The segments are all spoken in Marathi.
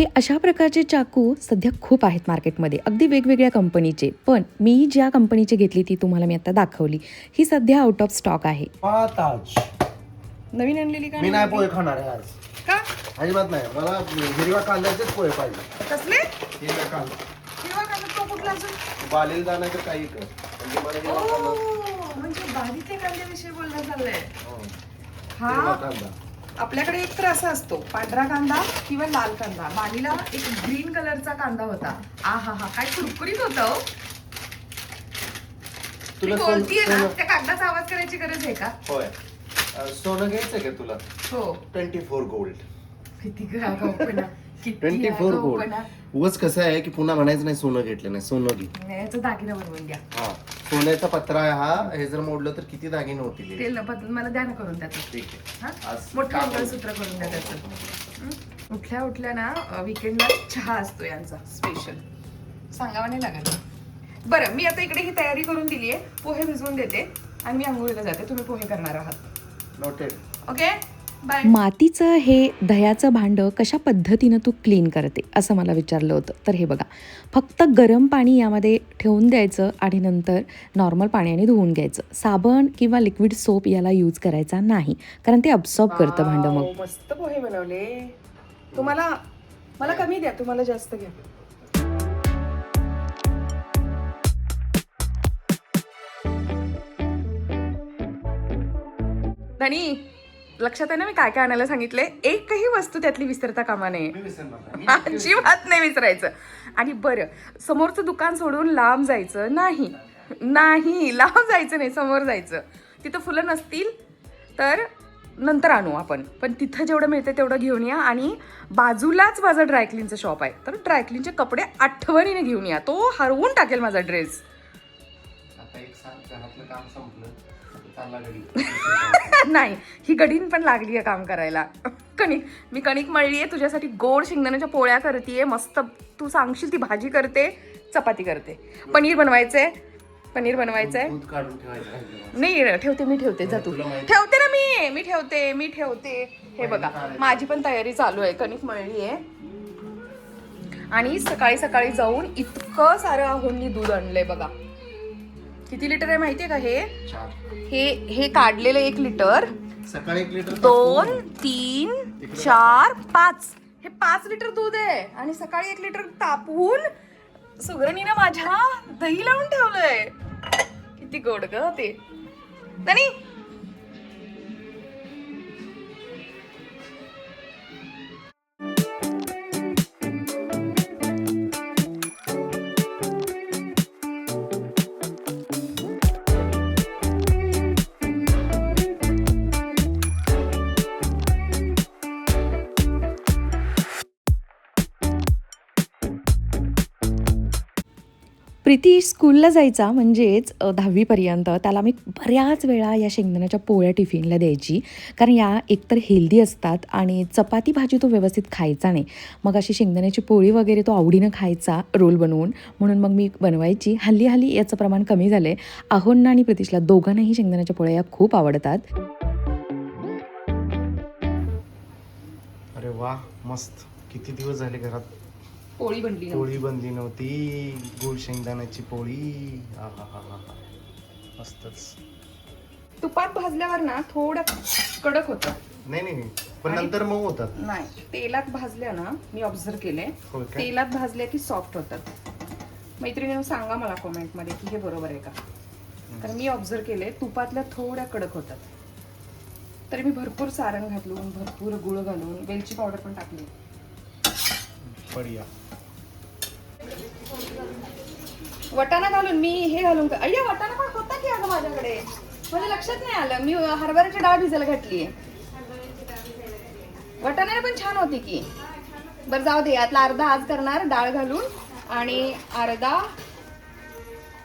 हे अशा प्रकारचे चाकू सध्या खूप आहेत मार्केटमध्ये. अगदी वेगवेगळ्या कंपनीचे. पण मी ज्या कंपनीची घेतली ती तुम्हाला मी आता दाखवली. ही सध्या आउट ऑफ स्टॉक आहे. नवीन आणलेली का मी नाही पोहे खाणार आहे आज. का? अजिबात नाही. मला हिरव्या कांद्याचेच पोहे पाहिजे. कसले? हिरव्या कांदा. हिरवा कांदा? तो कुठला अजून? बालेल तर काही कर म्हणजे मला हिरवा कांदा ओ, म्हणजे बारीक कांद्याविषयी बोलणं चाललंय. हा? हिरवा कांदा. आपल्याकडे एक तर असा असतो. पांढरा कांदा किंवा लाल कांदा. बालीला एक ग्रीन कलरचा कांदा होता. आ हा हा. काय कुरकुरीत होता हो? तुला सोन- बोलतीये ना सोनं- त्या कागदाचा आवाज करायची गरज आहे का? होय. अं, सोनं घ्यायचं का तुला? हो. Twenty four gold. किती ट्वेंटी फोर गोल्ड. आगाऊपणा. उगाच कसं आहे की पुन्हा म्हणायचं नाही सोनं घेतलं नाही सोनं घे. याचा दागिना बनवून द्या. हा. सोन्याचा पत्रा आहे हा हे जर मोडलं तर किती दागिने होतील हे? तेल न बदलून मला द्या ना करून त्याचं. ठीक आहे. हा? आज मोठं काम- मंगळसूत्र करून द्या त्याचं. हं? उठल्या उठल्या ना विकेंडला चहा असतो यांचा स्पेशल सांगावा नाही लागत. बरं मी आता इकडे ही तयारी करून दिली आहे पोहे भिजवून देते आणि मी आंघोळीला जाते तुम्ही पोहे करणार आहात. नोटेड ओके मातीचं हे दह्याचं भांडं कशा पद्धतीनं तू क्लीन करते असं मला विचारलं होतं. तर हे बघा फक्त गरम पाणी यामध्ये ठेवून द्यायचं आणि नंतर नॉर्मल पाण्याने धुवून घ्यायचं. साबण किंवा लिक्विड सोप याला यूज करायचा नाही कारण ते अब्सॉर्ब करतं भांडं मग. मस्त पोहे बनवले. तुम्हाला मला कमी द्या तुम्हाला जास्त घ्या. धनी लक्षात आहे ना मी काय काय आणायला सांगितले एकही वस्तू त्यातली विसरता कामा नये. अजिबात नाही विसरायचं. आणि बरं समोरचं दुकान सोडून लांब जायचं? नाही. नाही. लांब जायचं नाही समोर जायचं. तिथं फुलं नसतील तर नंतर आणू आपण. पण तिथं जेवढं मिळतं तेवढं घेऊन या. आणि बाजूलाच माझं ड्रायक्लीनचं शॉप आहे. तर ड्रायक्लीनचे कपडे आठवणीने घेऊन या. तो हरवून टाकेल माझा ड्रेस आता एक काम संपलं. नाही ही गडीन पण लागली आहे काम करायला. कणिक मी कणिक मळली आहे तुझ्यासाठी गोड शेंगदाण्याच्या पोळ्या करते मस्त तू सांगशील ती भाजी करते चपाती करते. पनीर बनवायचंय पनीर बनवायचंय. नाही ठेवते मी ठेवते जा तू. ठेवते ना मी मी ठेवते मी ठेवते. हे बघा माझी पण तयारी चालू आहे कणिक मळली आहे आणि सकाळी सकाळी जाऊन इतकं सारं आहोंनी दूध आणलंय बघा. किती लिटर आहे माहितीये का हे? हे हे काढलेलं एक लिटर. सकाळी एक लिटर दोन तीन चार पाच. हे पाच लिटर दूध आहे. आणि सकाळी एक लिटर तापवून सुगरणीनं माझ्या दही लावून ठेवलंय. किती गोड ग ते. नाही प्रीती स्कूलला जायचा म्हणजेच दहावीपर्यंत. त्याला मी बऱ्याच वेळा या शेंगदाण्याच्या पोळ्या टिफिनला द्यायची. कारण या एकतर हेल्दी असतात आणि चपाती भाजी तो व्यवस्थित खायचा नाही. मग अशी शेंगदाण्याची पोळी वगैरे तो आवडीनं खायचा रोल बनवून. म्हणून मग मी बनवायची. हल्ली हल्ली याचं प्रमाण कमी झालं आहे आहोंना आणि प्रितीशला दोघांनाही शेंगदाण्याच्या पोळ्या या खूप आवडतात. अरे वा मस्त. किती दिवस झाले घरात? पोळी बनली. पोळी बनली नव्हती. गुळ शेंगदाण्याची पोळी. मस्तच. तुपात भाजल्यावर ना थोडं कडक होतं. नाही नाही नाही. पण नंतर मऊ होतात. नाही तेलात भाजल्या ना मी ऑब्झर्व केले? तेलात भाजल्या की सॉफ्ट होतात. मैत्रिणी सांगा मला कॉमेंटमध्ये की हे बरोबर आहे का? कारण मी ऑब्झर्व केले तुपातल्या थोड्या कडक होतात. तरी मी भरपूर सारण घातलून भरपूर गुळ घालून वेलची पावडर पण टाकली. बढिया. वटाणा घालून मी हे घालून अय्या वटाणा पण होता की अगं माझ्याकडे? माझ्या लक्षात नाही आलं. मी हरभऱ्याची डाळ भिजायला घातली वटाण्याला पण छान होती की. बरं जाऊ दे यातला अर्धा आज करणार डाळ घालून आणि अर्धा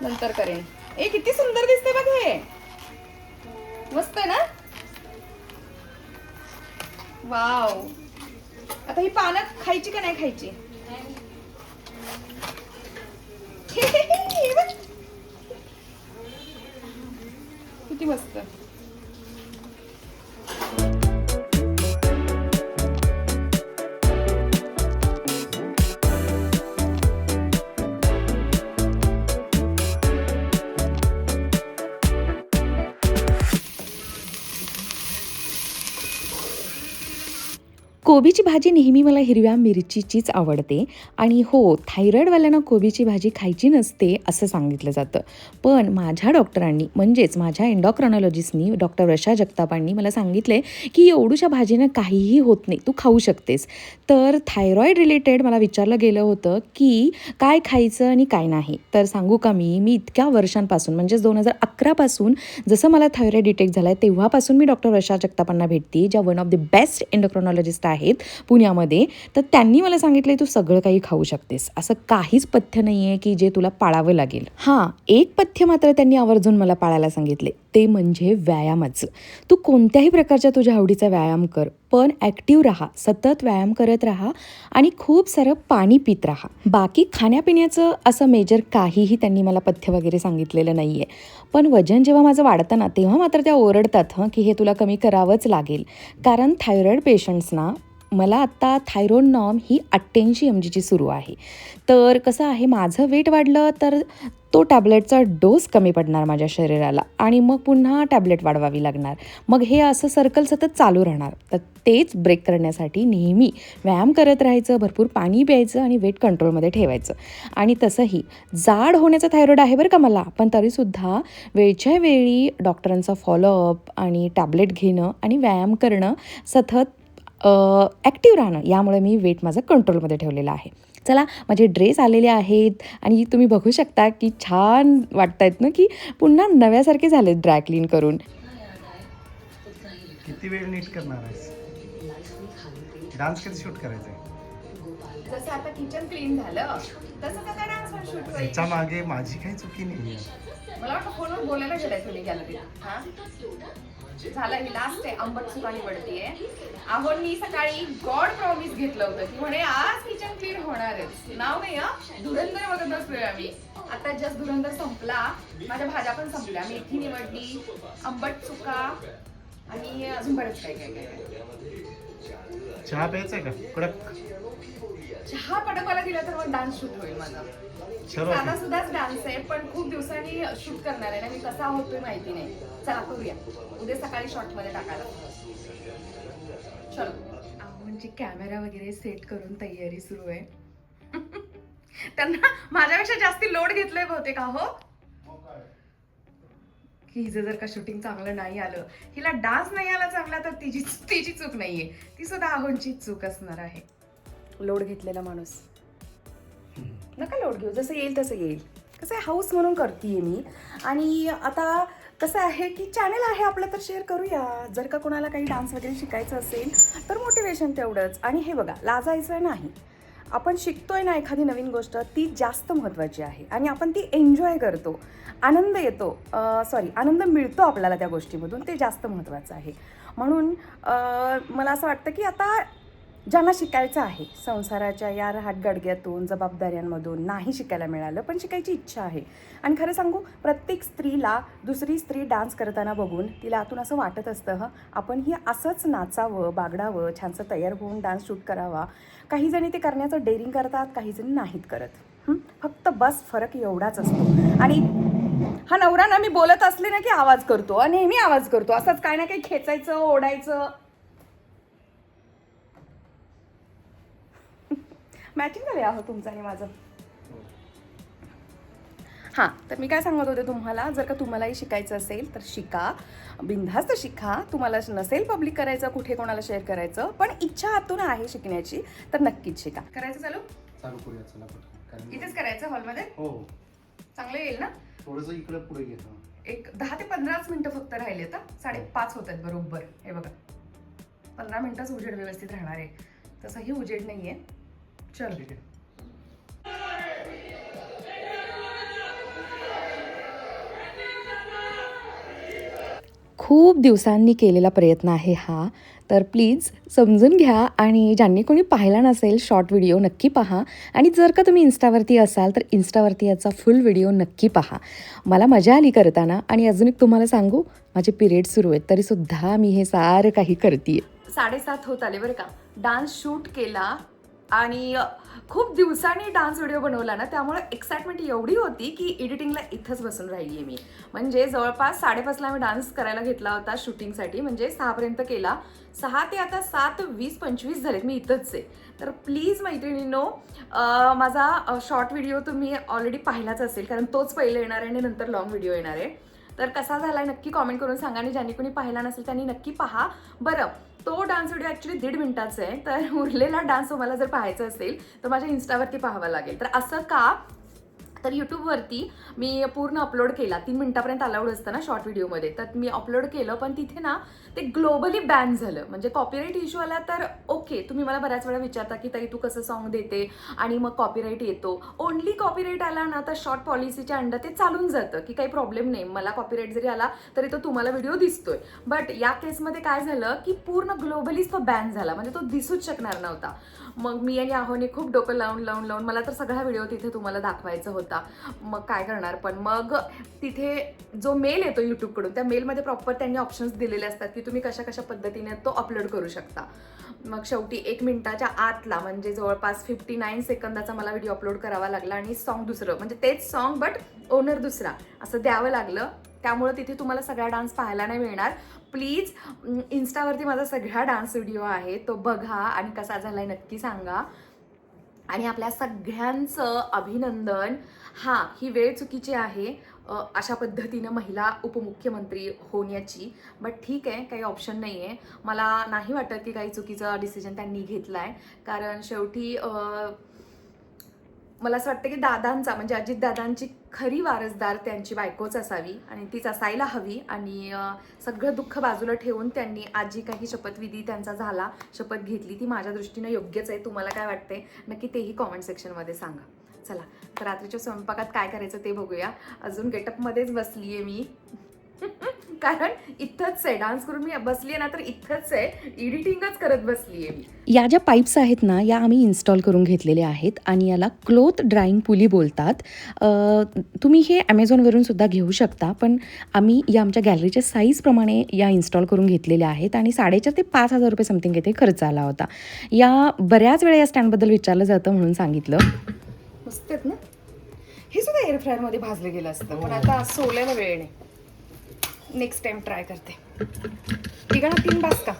नंतर करेन. ए किती सुंदर दिसते बघ हे. मस्त आहे ना? वाव. आता ही पानं खायची का नाही खायची? किती मस्त कोबीची भाजी नेहमी मला हिरव्या मिरचीचीच आवडते. आणि हो थायरॉईडवाल्यांना कोबीची भाजी खायची नसते असं सांगितलं जातं. पण माझ्या डॉक्टरांनी म्हणजेच माझ्या एन्डॉक्रॉनॉलॉजिस्टनी डॉक्टर रशा जगतापांनी मला सांगितले की एवढूशा भाजीनं काहीही होत नाही तू खाऊ शकतेस. तर थायरॉईड रिलेटेड मला विचारलं गेलं होतं की काय खायचं आणि काय नाही. तर सांगू का मी? मी इतक्या वर्षांपासून म्हणजेच दोन हजार अकरापासून जसं मला थायरॉईड डिटेक्ट झाला आहे तेव्हापासून मी डॉक्टर रशा जगतापांना भेटते ज्या one of the best endocrinologist आहेत पुण्यामध्ये तर त्यांनी मला सांगितलं तू सगळं काही खाऊ शकतेस. असं काहीच पथ्य नाही आहे की जे तुला पाळावं लागेल. हां एक पथ्य मात्र त्यांनी आवर्जून मला पाळायला सांगितले ते म्हणजे व्यायामाचं. तू कोणत्याही प्रकारच्या तुझ्या आवडीचा व्यायाम कर पण ॲक्टिव्ह राहा सतत व्यायाम करत राहा आणि खूप सारं पाणी पित राहा. बाकी खाण्यापिण्याचं असं मेजर काहीही त्यांनी मला पथ्य वगैरे सांगितलेलं नाही आहे पण वजन जेव्हा माझं वाढतं ना तेव्हा मात्र त्या ओरडतात हं की हे तुला कमी करावंच लागेल. कारण थायरॉईड पेशंट्सना मला आत्ता थायरॉइड नॉम ही अठ्ठ्याऐंशी एम जीची सुरू आहे. तर कसं आहे माझं वेट वाढलं तर तो टॅबलेटचा डोस कमी पडणार माझ्या शरीराला आणि मग पुन्हा टॅबलेट वाढवावी लागणार. मग हे असं सर्कल सतत चालू राहणार. तर तेच ब्रेक करण्यासाठी नेहमी व्यायाम करत राहायचं भरपूर पाणी प्यायचं आणि वेट कंट्रोलमध्ये ठेवायचं. आणि तसंही जाड होण्याचं थायरॉईड आहे बरं का मला पण तरीसुद्धा वेळच्या वेळी डॉक्टरांचा फॉलोअप आणि टॅबलेट घेणं आणि व्यायाम करणं सतत ॲक्टिव्ह राहणं यामुळे मी वेट माझं कंट्रोलमध्ये ठेवलेलं आहे. चला माझे ड्रेस आलेले आहेत आणि तुम्ही बघू शकता की छान वाटत आहेत ना की पुन्हा नव्यासारखे झालेत ड्राय क्लीन करून. किती वेळ नीट करणार आहेस? डान्स कधी शूट करायचा आहे जसं आता किचन क्लीन झालं तसं आता डान्स पण शूट होईल. त्याच्यामागे माझी काही चुकी नाही मला वाटतं फोनवर बोलायला गेलाय तुम्ही गॅलरीत हा? म्हणजे? झालं ही लास्ट आहे. आंबट सुका निवडतीये अहो मी सकाळी गॉड प्रॉमिस घेतलं होतं की म्हणे आज किचन क्लीन होणारच नाव नाही हा? धुरंधर बघत असतोय आम्ही. आता जस्ट धुरंधर संपला. माझ्या भाज्या पण संपल्या. मेथी निवडली आंबट चुका आणि अजून बरेच काय काय काय चहा प्यायचा आहे का? कडक. चहा पटकवाला दिला तर मग डान्स शूट होईल माझा. साधा सुद्धाच डान्स आहे पण खूप दिवसांनी शूट करणार आहे ना मी कसा होतोय माहिती नाही. चला करूया. उद्या सकाळी शॉर्टमध्ये टाकायला. चलो. म्हणजे कॅमेरा वगैरे सेट करून तयारी सुरू आहे. त्यांना माझ्यापेक्षा जास्ती लोड घेतलंय बहुतेक हो की हिचं जर का शूटिंग चांगलं नाही आलं हिला डान्स नाही आला चांगला तर तिची तिची चूक नाहीये. ती सुद्धा आहोंची चूक असणार आहे. लोड घेतलेला माणूस. नका लोड घेऊ जसं येईल तसं येईल. कसं आहे हाऊस म्हणून करते मी. आणि आता कसं आहे की चॅनल आहे आपलं तर शेअर करूया. जर का कोणाला काही डान्स वगैरे शिकायचं असेल तर मोटिवेशन तेवढंच. आणि हे बघा लाजायचं नाही. आपण शिकतोय ना एखादी नवीन गोष्ट ती जास्त महत्त्वाची आहे. आणि आपण ती एन्जॉय करतो. आनंद येतो. सॉरी आनंद मिळतो आपल्याला त्या गोष्टीमधून. ते जास्त महत्त्वाचं आहे. म्हणून मला असं वाटतं की आता ज्यांना शिकायचं आहे संसाराच्या या रहाटगाडग्यातून जबाबदाऱ्यांमधून नाही शिकायला मिळालं पण शिकायची इच्छा आहे. आणि खरं सांगू प्रत्येक स्त्रीला दुसरी स्त्री डान्स करताना बघून तिला आतून असं वाटत असतं हं आपण ही असंच नाचावं बागडावं छानसं तयार होऊन डान्स शूट करावा. काही जणी ते करण्याचं डेअरिंग करतात काही जणी नाहीत करत. फक्त बस फरक एवढाच असतो. आणि हा नवरा ना मी बोलत असले ना की आवाज करतो आणि नेहमी आवाज करतो. असंच काय ना काही खेचायचं ओढायचं मॅचिंग झाले आहो तुमचं आणि माझं. हां. तर मी काय सांगत होते तुम्हाला जर का तुम्हालाही शिकायचं असेल तर शिका. बिनधास्त शिका. तुम्हाला नसेल पब्लिक करायचं कुठे कोणाला शेअर करायचं पण इच्छा आतून आहे शिकण्याची तर नक्कीच शिका. करायचं चालू? चालू करूया चला पटकन. कारण इथेच करायचं हॉलमध्ये हो. चांगलं येईल ना? थोडंसं इकडे पुढे एक दहा ते पंधराच मिनिटं फक्त राहिले आता साडेपाच होत आहेत बरोबर. हे बघा. पंधरा मिनिटच उजेड व्यवस्थित राहणार आहे. तसंही उजेड नाहीये. चल. ठीक आहे. खूप दिवसांनी केलेला प्रयत्न आहे हा. तर प्लीज समजून घ्या आणि ज्यांनी कोणी पाहिला नसेल शॉर्ट व्हिडिओ नक्की पहा. आणि जर का तुम्ही इन्स्टावरती असाल तर इन्स्टावरती याचा फुल व्हिडिओ नक्की पहा. मला मजा आली करताना आणि अजून एक तुम्हाला सांगू माझे पिरियड सुरू आहेत तरीसुद्धा मी हे सारं काही करते साडेसात होत आले बरं का. डान्स शूट केला आणि खूप दिवसांनी डान्स व्हिडिओ बनवला ना त्यामुळे एक्साइटमेंट एवढी होती की एडिटिंगला इथंच बसून राहिली आहे मी. म्हणजे जवळपास साडेपाचला मी डान्स करायला घेतला होता शूटिंगसाठी म्हणजे सहापर्यंत केला. सहा ते आता सात वीस पंचवीस झालेत मी इथंच आहे तर प्लीज मैत्रिणींनो माझा शॉर्ट व्हिडिओ तुम्ही ऑलरेडी पाहिलाच असेल कारण तोच पहिले येणार आहे आणि नंतर लॉंग व्हिडिओ येणार आहे. तर कसा झाला नक्की कॉमेंट करून सांगा आणि ज्यांनी कोणी पाहिला नसेल त्यांनी नक्की पहा. बरं तो डान्स व्हिडिओ ॲक्च्युली दीड मिनिटाचा आहे. तर उरलेला डान्स तुम्हाला जर पाहायचा असेल तर माझ्या इन्स्टावरती पाहावा लागेल. तर असं का तर यूट्यूबवरती मी पूर्ण अपलोड केला. तीन मिनटापर्यंत अलाउड असतं ना शॉर्ट व्हिडिओमध्ये तर मी अपलोड केलं पण तिथे ना ते ग्लोबली बॅन झालं. म्हणजे कॉपीराईट इश्यू आला तर ओके तुम्ही मला बऱ्याच वेळा विचारता की ताई तू कसं सॉन्ग देते आणि मग कॉपीराईट येतो. ओनली कॉपीराईट आला ना तर शॉर्ट पॉलिसीच्या अंडर ते चालून जातं की काही प्रॉब्लेम नाही. मला कॉपीराईट जरी आला तरी तो तुम्हाला व्हिडिओ दिसतोय. बट या केसमध्ये काय झालं की पूर्ण ग्लोबलीच तो बॅन झाला. म्हणजे तो दिसूच शकणार नव्हता. मग मी आणि आहोने खूप डोकं लावून लावून लावून मला तर सगळा व्हिडिओ तिथे तुम्हाला दाखवायचा होता. मग काय करणार? पण मग तिथे जो मेल येतो यूट्यूबकडून त्या मेलमध्ये प्रॉपर त्यांनी ऑप्शन्स दिलेले असतात की तुम्ही कशा कशा पद्धतीने तो अपलोड करू शकता. मग शेवटी एक मिनिटाच्या आतला म्हणजे जवळपास फिफ्टी नाईन सेकंदाचा मला व्हिडिओ अपलोड करावा लागला आणि सॉन्ग दुसरं म्हणजे तेच सॉन्ग बट ओनर दुसरा असं द्यावं लागलं. त्यामुळं तिथे तुम्हाला सगळा डान्स पाहायला नाही मिळणार. प्लीज इन्स्टावरती माझा सगळा डान्स व्हिडिओ आहे तो बघा आणि कसा झाला आहे नक्की सांगा. आणि आपल्या सगळ्यांचं अभिनंदन. हां ही वेळ चुकीची आहे. अशा पद्धतीनं महिला उपमुख्यमंत्री होण्याची. बट ठीक आहे काही ऑप्शन नाही आहे मला नाही वाटत की काही चुकीचा डिसिजन त्यांनी घेतला आहे कारण शेवटी मला असं वाटतं की दादांचा म्हणजे अजितदादांची खरी वारसदार त्यांची बायकोच असावी आणि तीच असायला हवी आणि सगळं दुःख बाजूला ठेवून त्यांनी आज जी काही शपथविधी त्यांचा झाला शपथ घेतली ती माझ्या दृष्टीनं योग्यच आहे. तुम्हाला काय वाटते नक्की तेही कॉमेंट सेक्शनमध्ये सांगा. चला तर रात्रीच्या स्वयंपाकात काय करायचं ते बघूया. अजून गेटअपमध्येच बसली आहे मी. कारण इथंच आहे. डान्स करून मी बसली आहे ना तर इथंच आहे. एडिटिंगच करत बसली आहे मी. या ज्या पाईप्स आहेत ना या आम्ही इन्स्टॉल करून घेतलेल्या आहेत आणि याला क्लोथ ड्राईंग पुली बोलतात. तुम्ही हे ॲमेझॉनवरून सुद्धा घेऊ शकता पण आम्ही या आमच्या गॅलरीच्या साईजप्रमाणे या इन्स्टॉल करून घेतलेल्या आहेत आणि साडेचार ते पाच हजार रुपये समथिंग येथे खर्च आला होता. या बऱ्याच वेळा या स्टँडबद्दल विचारलं जातं म्हणून सांगितलं. मस्त आहेत ना? हे सुद्धा एअर फ्रायरमध्ये भाजलं गेलं असतं. पण आता सोलायला वेळ नाही. नेक्स्ट टाइम ट्राय करते. तीन बास का.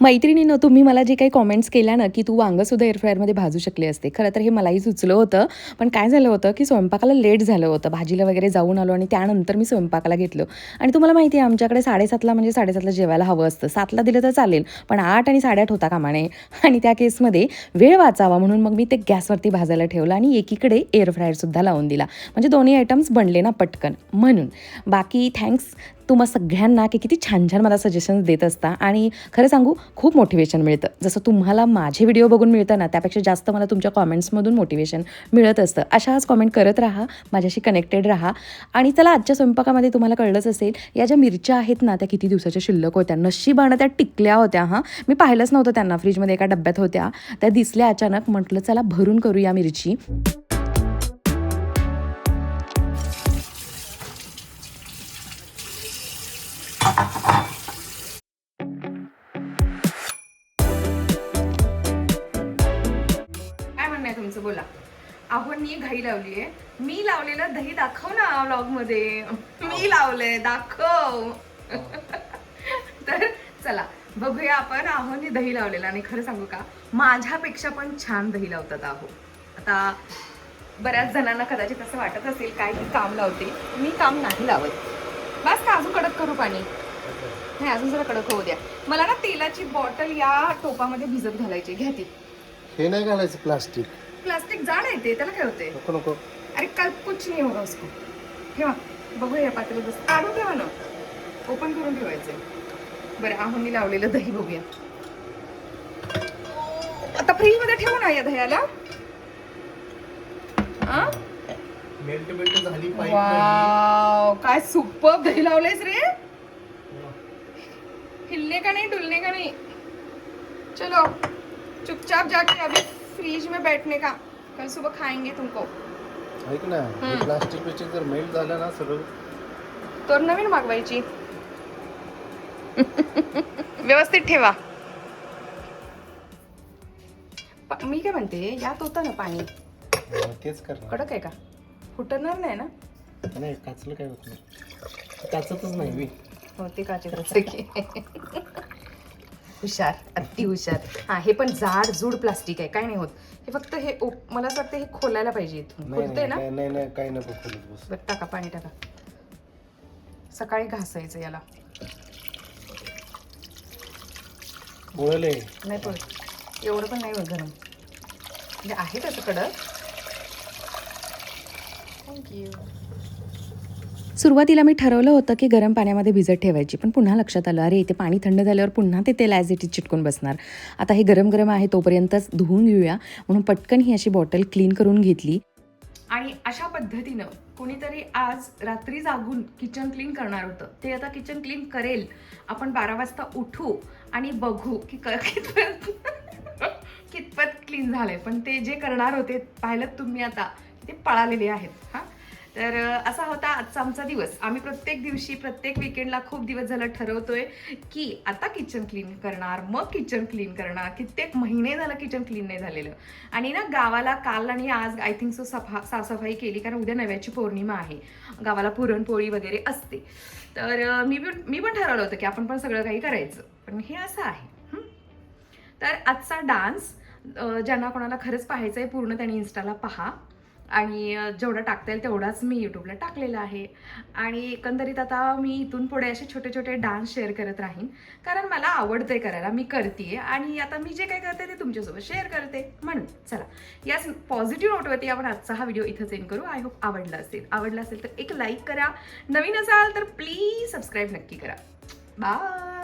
मैत्रिणीनं तुम्ही मला जे काही कॉमेंट्स केल्या ना की तू वांगंसुद्धा एअरफ्रायरमध्ये भाजू शकले असते. खरं तर हे मलाही सुचलं होतं. पण काय झालं होतं की स्वयंपाकाला लेट झालं होतं. भाजीला वगैरे जाऊन आलो आणि त्यानंतर मी स्वयंपाकाला घेतलं. आणि तुम्हाला माहिती आहे आमच्याकडे साडेसातला म्हणजे साडेसातला जेवायला हवं असतं. सातला दिलं तर चालेल पण आठ आणि साडेआठ होता कामाने. आणि त्या केसमध्ये वेळ वाचावा म्हणून मग मी ते गॅसवरती भाजायला ठेवलं आणि एकीकडे एअरफ्रायरसुद्धा लावून दिला. म्हणजे दोन्ही आयटम्स बनले ना पटकन म्हणून. बाकी थँक्स तुम्हा सगळ्यांना की किती छान छान मला सजेशन्स देत असता. आणि खरं सांगू खूप मोटिवेशन मिळतं. जसं तुम्हाला माझे व्हिडिओ बघून मिळतं ना त्यापेक्षा जास्त मला तुमच्या कॉमेंट्समधून मोटिवेशन मिळत असतं. अशाच कॉमेंट करत राहा माझ्याशी कनेक्टेड राहा. आणि चला आजच्या स्वयंपाकामध्ये तुम्हाला कळलंच असेल या ज्या मिरच्या आहेत ना त्या किती दिवसाच्या शिल्लक होत्या. नशिबानं त्या टिकल्या होत्या हां. मी पाहिलंच नव्हतं त्यांना फ्रीजमध्ये एका डब्यात होत्या. त्या दिसल्या अचानक म्हटलं चला भरून करूया मिरची. काय म्हणणं आहे तुमचं? बोला. आहोंनी घाई लावली आहे. मी लावलेलं दही दाखव ना व्लॉगमध्ये मी लावलंय दाखव. तर चला बघूया आपण आहोनी दही लावलेलं आणि खरं सांगू का माझ्यापेक्षा पण छान दही लावतात आहो आता बऱ्याच जणांना कदाचित असं वाटत असेल काय की काम लावते. मी काम नाही लावत. बस का अजून कडक करू पाणी? नाही अजून जरा कडक होऊ द्या. मला ना तेलाची बॉटल या टोपामध्ये भिजत घालायची घ्या ती. हे नाही घालायचं प्लास्टिक. प्लास्टिक जाड आहे ते त्याला काय होते नको नको. अरे कल कुछ नहीं होगा उसको. ठेवा. बघूया या पातेलं बस. काढून ठेवा ना. ओपन करून ठेवायचं बरं आहोनी लावलेलं दही बघूया. आता फ्रीजमध्ये ठेवू ना या दह्याला. आ? मेल्ट मेल्ट झाली पाईप वाव काय सुपर दही लावलंयस रे. हिलने का नहीं डुलने का नहीं। चलो चुपचाप जाके अभी फ्रिज में बैठने का। कल सुबह खाएंगे तुमको। ऐक ना. प्लास्टिक पिस्टिक जर मेल्ट झालं ना सगळं तर नवीन मागवायची. व्यवस्थित ठेवा. प- मी काय म्हणते यात होतं ना पाणी? तेच करणार. कडक आहे का? फुटणार नाही ना? नाही काचलं काय होत नाही. काचतच नाही मी. हो ते काचेतच आहे. की हुशार अति हुशार. हा हे पण जाड जूड प्लास्टिक आहे काय नाही होत. हे फक्त हे ओप- मला असं वाटतं हे खोलायला पाहिजे इथून. नाही नाही ना? नाही नाही काही नको खोलत बस. बरं टाका पाणी टाका. सकाळी घासायचं याला. बोळले नाही पडत. एवढं पण नाही होत गरम. म्हणजे आहे त्याचं कडक. थँक्यू सुरुवातीला मी ठरवलं होतं की गरम पाण्यामध्ये भिजत ठेवायची पण पुन्हा लक्षात आलं अरे ते पाणी थंड झाल्यावर पुन्हा ते तेल ॲज इट इज चिटकून बसणार. आता हे गरम गरम आहे तोपर्यंतच धुवून घेऊया. म्हणून पटकन ही अशी बॉटल क्लीन करून घेतली. आणि अशा पद्धतीनं कोणीतरी आज रात्री जागून किचन क्लीन करणार होतं. ते आता किचन क्लीन करेल. आपण बारा वाजता उठू आणि बघू की क- कितपत कितपत क्लीन झालंय. पण ते जे करणार होते पाहिलं तुम्ही आता ते पळालेले आहेत. हां? तर असा होता आजचा आमचा दिवस. आम्ही प्रत्येक दिवशी प्रत्येक विकेंडला खूप दिवस झालं ठरवतोय की आता किचन क्लीन करणार मग किचन क्लीन करणार. कित्येक महिने झालं किचन क्लीन नाही झालेलं. आणि ना गावाला काल आणि आज आय थिंक सो सफा साफसफाई केली कारण उद्या नव्याची पौर्णिमा आहे. गावाला पुरणपोळी वगैरे असते. तर मी पण मी पण ठरवलं होतं की आपण पण सगळं काही करायचं. पण हे असं आहे. तर आजचा डान्स ज्यांना कोणाला खरंच पाहायचं आहे पूर्ण त्यांनी इन्स्टाला पहा. आणि जेवढं टाकता येईल तेवढाच मी यूट्यूबला टाकलेला आहे. आणि एकंदरीत आता मी इथून पुढे असे छोटे छोटे डान्स शेअर करत राहीन. कारण मला आवडते करायला मी करते आणि आता मी जे काही करते ते तुमच्यासोबत शेअर करते. म्हणून चला याच पॉझिटिव्ह नोटवरती आपण आजचा हा व्हिडिओ इथंच सेंड करू. आय होप आवडला असेल. आवडला असेल तर एक लाईक करा. नवीन असाल तर प्लीज सबस्क्राईब नक्की करा. बाय